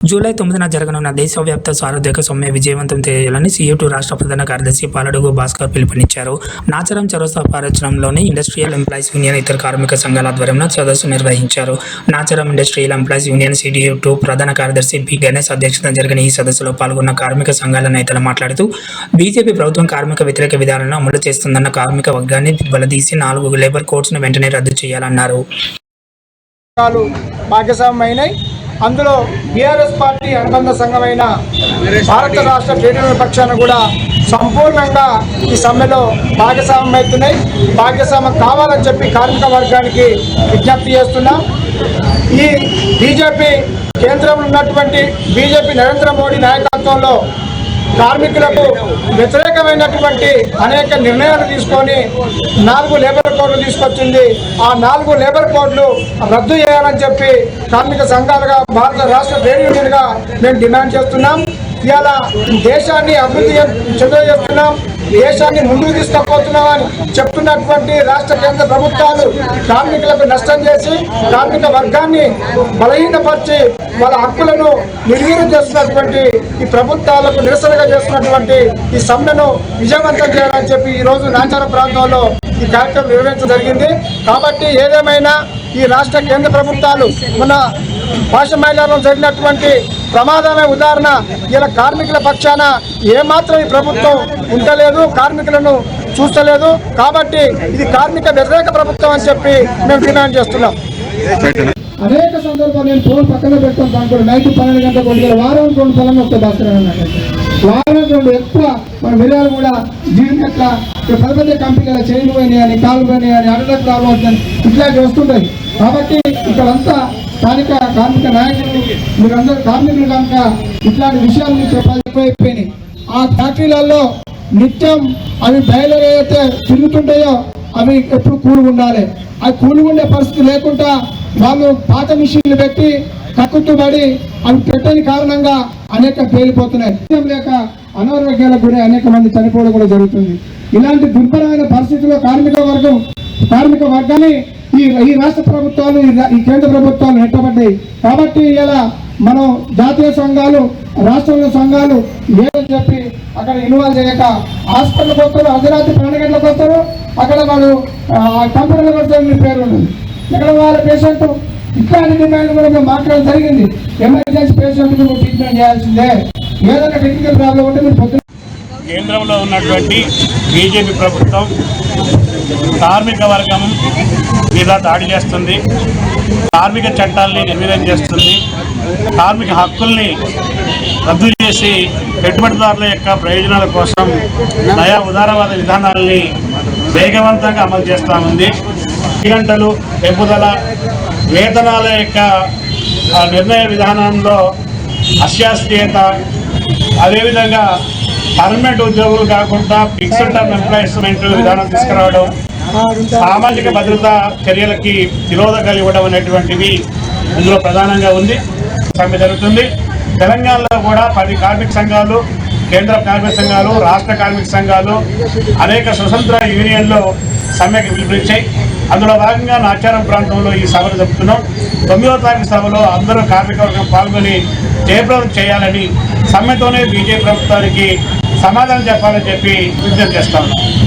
July తొమ్మిదిన జరగనున్న దేశవ్యాప్త సార్వత్రిక సమ్మె విజయవంతం చేయాలని సీఎటు రాష్ట్ర ప్రధాన కార్యదర్శి పాలడుగు భాస్కర్ పిలుపునిచ్చారు. నాచరం చరోసా పారచరంలోని ఇండస్ట్రియల్ ఎంప్లాయీస్ యూనియన్ ఇతర కార్మిక సంఘాల ఆధ్వర్యంలో సదస్సు నిర్వహించారు. నాచరం ఇండస్ట్రియల్ ఎంప్లాయీస్ యూనియన్ సిడియు టూ ప్రధాన కార్యదర్శి బి గణేష్ అధ్యక్షతన జరిగిన ఈ సదస్సులో పాల్గొన్న కార్మిక సంఘాల నేతలు మాట్లాడుతూ బీజేపీ ప్రభుత్వం కార్మిక వ్యతిరేక విధానాలను అమలు చేస్తుందన్న కార్మిక వర్గాన్ని బలదీసి నాలుగు లేబర్ కోడ్స్ను వెంటనే రద్దు చేయాలన్నారు. భాగస్వామ్యమైనాయి అందులో బీఆర్ఎస్ పార్టీ అనుబంధ సంఘమైన భారత రాష్ట్ర ట్రేడ్ పక్షాన్ని పక్షాన కూడా సంపూర్ణంగా ఈ సమ్మెలో భాగస్వామ్యమవుతున్నాయి భాగస్వామ్యం కావాలని చెప్పి కార్మిక వర్గానికి విజ్ఞప్తి చేస్తున్నాం. ఈ బీజేపీ కేంద్రంలో ఉన్నటువంటి బీజేపీ నరేంద్ర మోడీ నాయకత్వంలో కార్మికులకు వ్యతిరేకమైనటువంటి అనేక నిర్ణయాలు తీసుకొని నాలుగు లేబర్ కోడ్లు తీసుకొచ్చింది. ఆ నాలుగు లేబర్ కోడ్లు రద్దు చేయాలని చెప్పి కార్మిక సంఘాలుగా భారత రాష్ట్ర ట్రేడ్ యూనియన్గా మేము డిమాండ్ చేస్తున్నాం. ఇవాళ దేశాన్ని అభివృద్ధి చెందజేస్తున్నాం దేశాన్ని ముందుకు తీసుకుపోతున్నామని చెప్తున్నటువంటి రాష్ట్ర కేంద్ర ప్రభుత్వాలు కార్మికులకు నష్టం చేసి కార్మిక వర్గాన్ని బలహీనపరిచి వాళ్ళ హక్కులను నిర్వీర్యం చేస్తున్నటువంటి ఈ ప్రభుత్వాలకు నిరసనగా చేస్తున్నటువంటి ఈ సమ్మెను విజయవంతం చేయాలని చెప్పి ఈ రోజు నాచార ప్రాంతంలో ఈ కార్యక్రమం నిర్వహించడం జరిగింది. కాబట్టి ఏదేమైనా ఈ రాష్ట్ర కేంద్ర ప్రభుత్వాలు మన భాష మైదానంలో జరిగినటువంటి ప్రమాదమే ఉదాహరణ. ఇలా కార్మికుల పక్షాన ఏమాత్రం ఈ ప్రభుత్వం ఉండలేదు కార్మికులను చూస్తలేదు. కాబట్టి ఇది కార్మిక వ్యతిరేక ప్రభుత్వం అని చెప్పి మేము డిమాండ్ చేస్తున్నాం. అనేక సందర్భాలు నేను ఫోన్ పక్కన పెడతాను దాని కూడా నైట్ పన్నెండు గంటలకు ఒంటి వారం రెండు పొలం వస్తే భాస్కర్ వారం రెండు ఎక్కువ మన మిరియాలు కూడా జీవితం ఎట్లా పెద్ద పెద్ద కంపెనీల చైన్లు పోయినాయి అని కాలు పోయినాయి అని అడలకు రాబోతుందని ఇట్లాంటివి వస్తుంటాయి. కాబట్టి ఇక్కడంతా స్థానిక కార్మిక నాయకులు మీరందరూ కార్మికులు కనుక ఇట్లాంటి విషయాలు మీకు చెప్పాలి ఆ ఫ్యాక్టరీలలో నిత్యం అవి బయలు ఏదైతే తిరుగుతుంటాయో అవి ఎప్పుడు కూలి ఉండాలి అవి కూలి ఉండే పరిస్థితి లేకుండా వాళ్ళు పాత మిషన్లు పెట్టి కక్కుతుబడి అవి పెట్టని కారణంగా అనేక పేలిపోతున్నాయి. నిత్యం లేక అనారోగ్యాలకు గురి అనేక మంది చనిపోవడం కూడా జరుగుతుంది. ఇలాంటి దుర్భరమైన పరిస్థితుల్లో కార్మిక వర్గం కార్మిక వర్గాన్ని ఈ ఈ రాష్ట్ర ప్రభుత్వాలు ఈ కేంద్ర ప్రభుత్వాలు నెట్టబడ్డాయి. కాబట్టి ఇలా మనం జాతీయ సంఘాలు రాష్ట్రంలో సంఘాలు లేదని చెప్పి అక్కడ ఇన్వాల్వ్ చేయక హాస్పిటల్కి వస్తారు అర్ధరాత్రి పన్నెండు గంటలకు వస్తారు అక్కడ వాళ్ళు కంపెనీలు కొడతారు మీ పేరు ఉండదు ఇక్కడ వాళ్ళ పేషెంట్ ఇట్లాంటి డిమాండ్ కూడా మేము మాట్లాడడం జరిగింది. ఎమర్జెన్సీ పేషెంట్ ట్రీట్మెంట్ చేయాల్సిందే. ఏదైనా టెక్నికల్ ప్రాబ్లం ఉంటే మీరు కేంద్రంలో ఉన్నటువంటి బీజేపీ ప్రభుత్వం కార్మిక వర్గం మీద దాడి చేస్తుంది. కార్మిక చట్టాల్ని నిర్వీర్యం చేస్తుంది. కార్మిక హక్కుల్ని రద్దు చేసి పెట్టుబడిదారుల యొక్క ప్రయోజనాల కోసం నయా ఉదారవాద విధానాల్ని వేగవంతంగా అమలు చేస్తూ ఉంది. గంటలు పెంపుదల వేతనాల యొక్క నిర్ణయ విధానంలో అశాస్త్రీయత అదేవిధంగా పర్మనెంట్ ఉద్యోగులు కాకుండా ఫిక్స్డ్ టర్మ్ ఎంప్లాయ్మెంట్ విధానం తీసుకురావడం సామాజిక భద్రతా చర్యలకి నిరోధకాలు ఇవ్వడం అనేటువంటివి ఇందులో ప్రధానంగా ఉంది. సమ్మె జరుగుతుంది. తెలంగాణలో కూడా పది కార్మిక సంఘాలు కేంద్ర కార్మిక సంఘాలు రాష్ట్ర కార్మిక సంఘాలు అనేక స్వతంత్ర యూనియన్లు సమ్మెకి పిలుపునిచ్చాయి. అందులో భాగంగా నాచారం ప్రాంతంలో ఈ సభలు జరుపుతున్నాం. తొమ్మిదవ తారీఖు సభలో అందరూ కార్మికవర్గం పాల్గొని జయప్రదం చేయాలని సమ్మెతోనే బీజేపీ ప్రభుత్వానికి సమాధానం చెప్పాలని చెప్పి విజ్ఞప్తి చేస్తాను